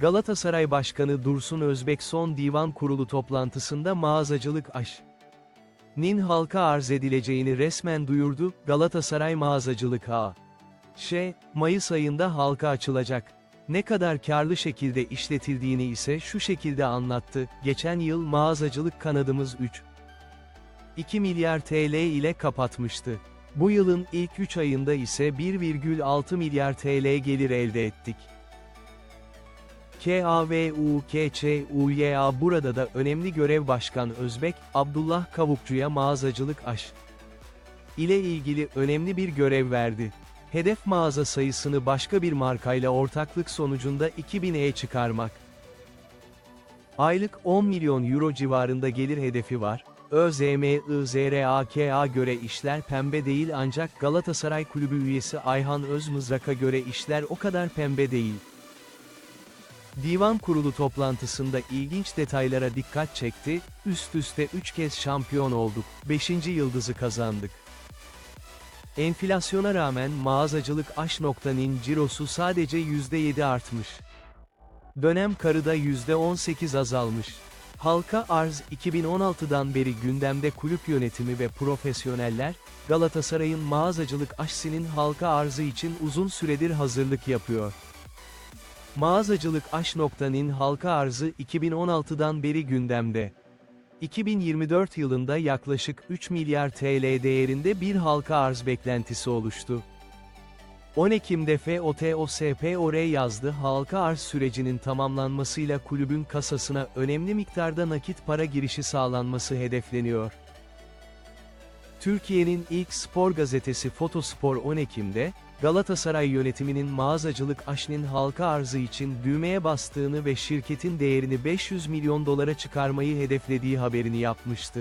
Galatasaray Başkanı Dursun Özbek son divan kurulu toplantısında mağazacılık aş. nin halka arz edileceğini resmen duyurdu, Galatasaray Mağazacılık A. Ş. Mayıs ayında halka açılacak. Ne kadar karlı şekilde işletildiğini ise şu şekilde anlattı, geçen yıl mağazacılık kanadımız 3. 2 milyar TL ile kapatmıştı. Bu yılın ilk 3 ayında ise 1,6 milyar TL gelir elde ettik. KAVUKÇUYA burada da önemli görev Başkan Özbek, Abdullah Kavukçu'ya mağazacılık aş ile ilgili önemli bir görev verdi. Hedef mağaza sayısını başka bir markayla ortaklık sonucunda 2000'e çıkarmak. Aylık 10 milyon euro civarında gelir hedefi var. ÖZMIZRAK'a göre işler pembe değil ancak Galatasaray Kulübü üyesi Ayhan Özmızrak'a göre işler o kadar pembe değil. Divan kurulu toplantısında ilginç detaylara dikkat çekti, üst üste 3 kez şampiyon olduk, 5. yıldızı kazandık. Enflasyona rağmen mağazacılık aş noktanın cirosu sadece %7 artmış. Dönem karıda %18 azalmış. Halka arz 2016'dan beri gündemde kulüp yönetimi ve profesyoneller, Galatasaray'ın mağazacılık aşsinin halka arzı için uzun süredir hazırlık yapıyor. Mağazacılık aş noktanın halka arzı 2016'dan beri gündemde. 2024 yılında yaklaşık 3 milyar TL değerinde bir halka arz beklentisi oluştu. 10 Ekim'de FOTOSPOR yazdı halka arz sürecinin tamamlanmasıyla kulübün kasasına önemli miktarda nakit para girişi sağlanması hedefleniyor. Türkiye'nin ilk spor gazetesi Fotospor 10 Ekim'de, Galatasaray yönetiminin mağazacılık aşının halka arzı için düğmeye bastığını ve şirketin değerini 500 milyon dolara çıkarmayı hedeflediği haberini yapmıştı.